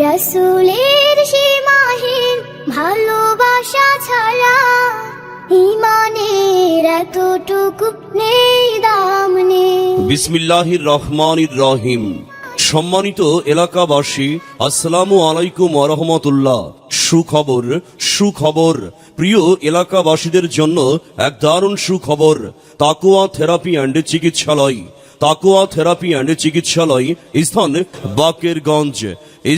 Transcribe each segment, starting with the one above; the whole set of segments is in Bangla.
রসুলের সীমাহীন ভালোবাসা ছাড়া ইমানের এতটুকু নেই, দাম নেই। বিসমিল্লাহির রহমানির রহিম। সম্মানিত এলাকাবাসী, আসসালামু আলাইকুম ওরহমতুল্লাহ সুখবর সুখবর। প্রিয় এলাকাবাসীদের জন্য এক দারুণ সুখবর, তাকুয়া থেরাপি অ্যান্ড চিকিৎসালয়। তাকুয়া থেরাপি অ্যান্ড চিকিৎসালয়, স্থান বাকেরগঞ্জ।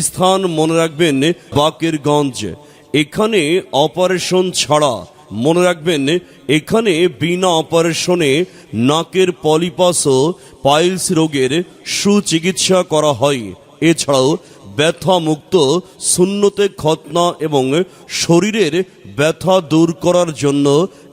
স্থান মনে রাখবেন বাকেরগঞ্জ। এখানে অপারেশন ছাড়া মনে রাখবেন এখানে বিনা অপারেশনে নাকের পলিপাস ও পাইলস রোগের সুচিকিৎসা করা হয়। এছাড়াও ব্যথা মুক্ত শূন্যতে খতনা এবং শরীরের ব্যথা দূর করার জন্য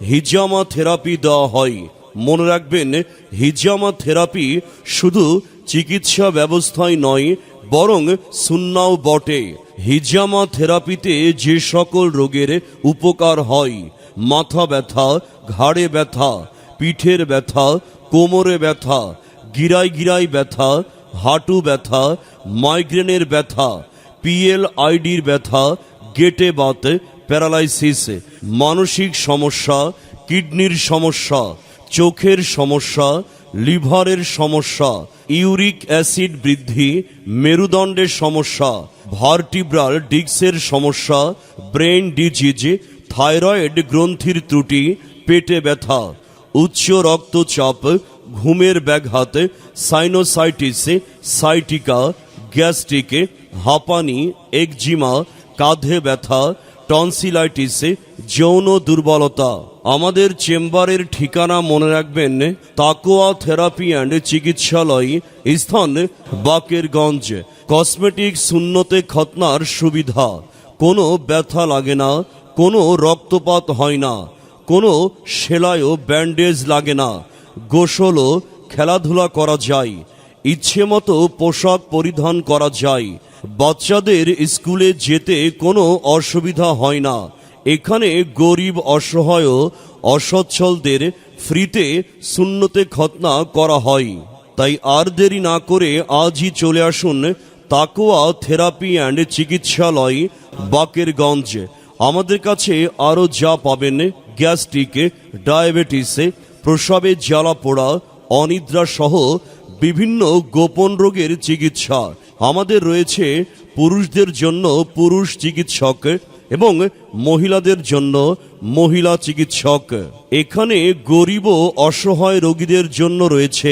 হিজামা থেরাপি দেওয়া হয়। মনে রাখবেন হিজামা থেরাপি শুধু চিকিৎসা ব্যবস্থায় নয়, বরং সুন্নাও বটে। হিজামা থেরাপিতে যে সকল রোগের উপকার হয়, মাথা ব্যথা, ঘাড়ে ব্যথা, পিঠের ব্যথা, কোমরে ব্যথা গিরাই গিরাই ব্যথা, হাঁটু ব্যথা, মাইগ্রেনের ব্যথা পিএল আইডির ব্যথা, গেটে বাত, প্যারালাইসিস, মানসিক সমস্যা, কিডনির সমস্যা চোখের সমস্যা, লিভারের সমস্যা, ইউরিক অ্যাসিড বৃদ্ধি, মেরুদণ্ডের সমস্যা, ভার্টিব্রাল ডিক্সের সমস্যা ব্রেন ডিজিজ, থাইরয়েড গ্রন্থির ত্রুটি, পেটে ব্যথা, উচ্চ রক্তচাপ, ঘুমের ব্যাঘাত, সাইনোসাইটিস, সাইটিকা, গ্যাস্ট্রিক, হাঁপানি, একজিমা, কাঁধে ব্যথা টনসিলাইটিস যৌন দুর্বলতা। আমাদের চেম্বারের ঠিকানা মনে রাখবেন, তাকোয়া থেরাপি অ্যান্ড চিকিৎসালয়, স্থান বাকেরগঞ্জ। কসমেটিক শূন্যতে খতনার সুবিধা। কোনো ব্যথা লাগে না, কোনো রক্তপাত হয় না, কোনো সেলাইও ব্যান্ডেজ লাগে না। গোসলও খেলাধুলা করা যায়। ইচ্ছে মতো পোশাক পরিধান করা যায়। বাচ্চাদের স্কুলে যেতে কোনো অসুবিধা হয় না। এখানে গরিব, অসহায়, অসচ্ছলদের ফ্রিতে শূন্যতে খতনা করা হয়। তাই আর দেরি না করে আজই চলে আসুন তাকোয়া থেরাপি অ্যান্ড চিকিৎসালয়, বাকেরগঞ্জ। আমাদের কাছে আরও যা পাবেন, গ্যাস্ট্রিক, ডায়াবেটিসে, প্রসবে জ্বালা পোড়া অনিদ্রা সহ বিভিন্ন গোপন রোগের চিকিৎসা। আমাদের রয়েছে পুরুষদের জন্য পুরুষ চিকিৎসক এবং মহিলাদের জন্য মহিলা চিকিৎসক। এখানে গরিব ও অসহায় রোগীদের জন্য রয়েছে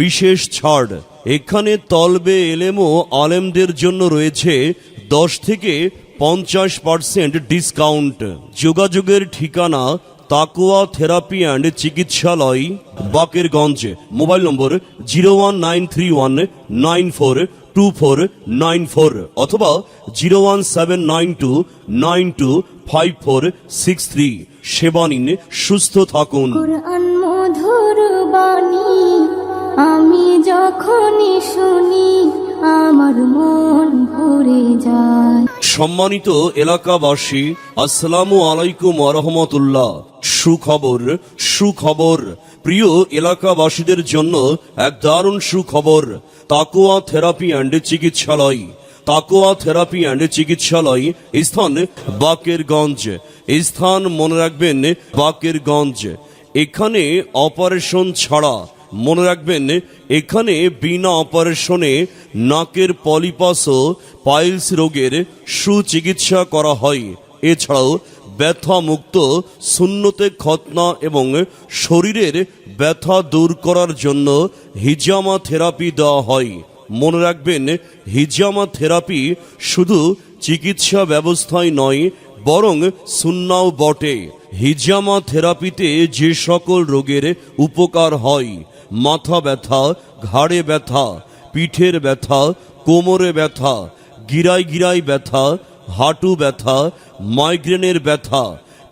বিশেষ ছাড়। এখানে তলবে এলেম আলেমদের জন্য রয়েছে দশ থেকে পঞ্চাশ পার্সেন্ট ডিসকাউন্ট। যোগাযোগের ঠিকানা তাকুয়া থেরাপি অ্যান্ড চিকিৎসালয়, Bakerganj. Mobile number zero one nine three one nine four two four nine four অথবা zero one seven nine two nine two five four six three. সেবা নিন, সুস্থ থাকুন। আমি যখনই শুনি, আমার মন ভরে যায়। সম্মানিত এলাকাবাসী, আসসালামু আলাইকুম আরহামতুল্লাহ সুখবর সুখবর। প্রিয় এলাকাবাসীদের জন্য এক দারুণ সুখবর, তাকোয়া থেরাপি অ্যান্ড চিকিৎসালয়। তাকোয়া থেরাপি অ্যান্ড চিকিৎসালয়, স্থান বাকেরগঞ্জ। স্থান মনে রাখবেন, বাকেরগঞ্জ। এখানে অপারেশন ছাড়া মনে রাখবেন, এখানে বিনা অপারেশনে নাকের পলিপাস ও পাইলস রোগের সুচিকিৎসা করা হয়। এছাড়াও ব্যথা মুক্ত শূন্যতে খতনা এবং শরীরের ব্যথা দূর করার জন্য হিজামা থেরাপি দেওয়া হয়। মনে রাখবেন, হিজামা থেরাপি শুধু চিকিৎসা ব্যবস্থায় নয়, বরং সুন্নাও বটে। হিজামা থেরাপিতে যে সকল রোগের উপকার হয় মাথা ব্যথা, ঘাড়ে ব্যথা, পিঠের ব্যথা, কোমরে ব্যথা গিরাই গিরাই ব্যথা, হাঁটু ব্যথা, মাইগ্রেনের ব্যথা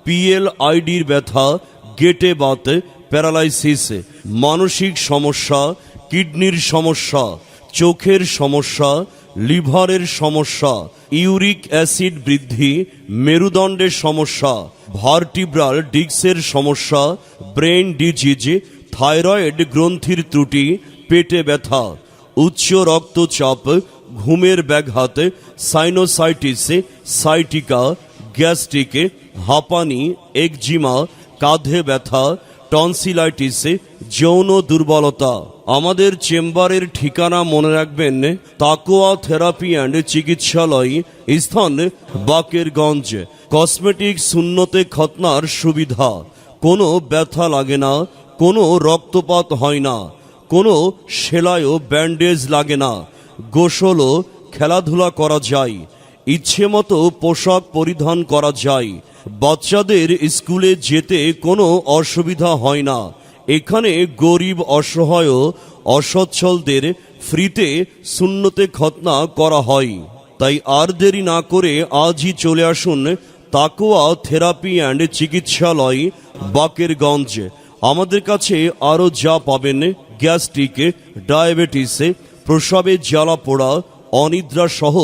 পিএল আইডির ব্যথা, গেটে বাত, প্যারালাইসিস, মানসিক সমস্যা, কিডনির সমস্যা, চোখের সমস্যা, লিভারের সমস্যা, ইউরিক অ্যাসিড বৃদ্ধি, মেরুদণ্ডের সমস্যা, ভার্টিব্রাল ডিক্সের সমস্যা ব্রেন ডিজিজ থাইরয়েড গ্রন্থির ত্রুটি, পেটে ব্যথা উচ্চ রক্তচাপ, ঘুমের ব্যাঘাত সাইনোসাইটিস সাইটিকা গ্যাস্ট্রিক হাঁপানি একজিমা কাঁধে ব্যথা টনসিলাইটিস যৌন দুর্বলতা। আমাদের চেম্বারের ঠিকানা মনে রাখবেন, তাকোয়া থেরাপি অ্যান্ড চিকিৎসালয়, স্থান বাকেরগঞ্জ। কসমেটিক শূন্যতে খতনার সুবিধা। কোনো ব্যথা লাগে না কোনো রক্তপাত হয় না, কোনো সেলাই ও ব্যান্ডেজ লাগে না, গোসলও খেলাধুলা করা যায়, ইচ্ছে মতো পোশাক পরিধান করা যায়, বাচ্চাদের স্কুলে যেতে কোনো অসুবিধা হয় না, এখানে গরিব অসহায় অসচ্ছলদের ফ্রিতে শূন্যতে খতনা করা হয়, তাই আর দেরি না করে আজই চলে আসুন তাকোয়া থেরাপি অ্যান্ড চিকিৎসালয়, বাকেরগঞ্জ আমাদের কাছে আরও যা পাবেন, গ্যাস্ট্রিক, ডায়াবেটিসে, প্রসবে জ্বালা পোড়া, অনিদ্রা সহ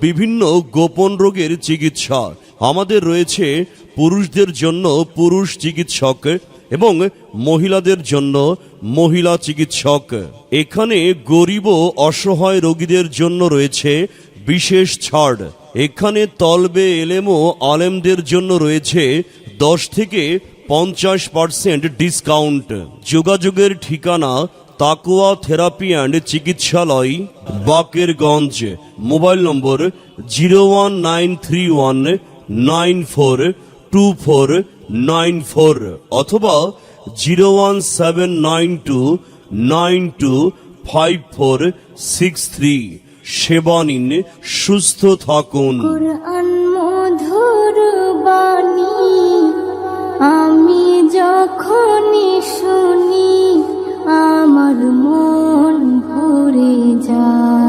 বিভিন্ন গোপন রোগের চিকিৎসা। আমাদের রয়েছে পুরুষদের জন্য পুরুষ চিকিৎসক এবং মহিলাদের জন্য মহিলা চিকিৎসক। এখানে গরিব অসহায় রোগীদের জন্য রয়েছে বিশেষ ছাড়। এখানে তলবে, এলেমো আলেমদের জন্য রয়েছে দশ থেকে পঞ্চাশ পার্সেন্ট ডিসকাউন্ট যোগাযোগের ঠিকানা তাকুয়া থেরাপি অ্যান্ড চিকিৎসালয়, Bakerganj. Mobile number zero one nine three one nine four two four nine four অথবা zero one seven nine two nine two five four six three. সেবা নিন, সুস্থ থাকুন। যখনই শুনি আমার মন ভরে যায়।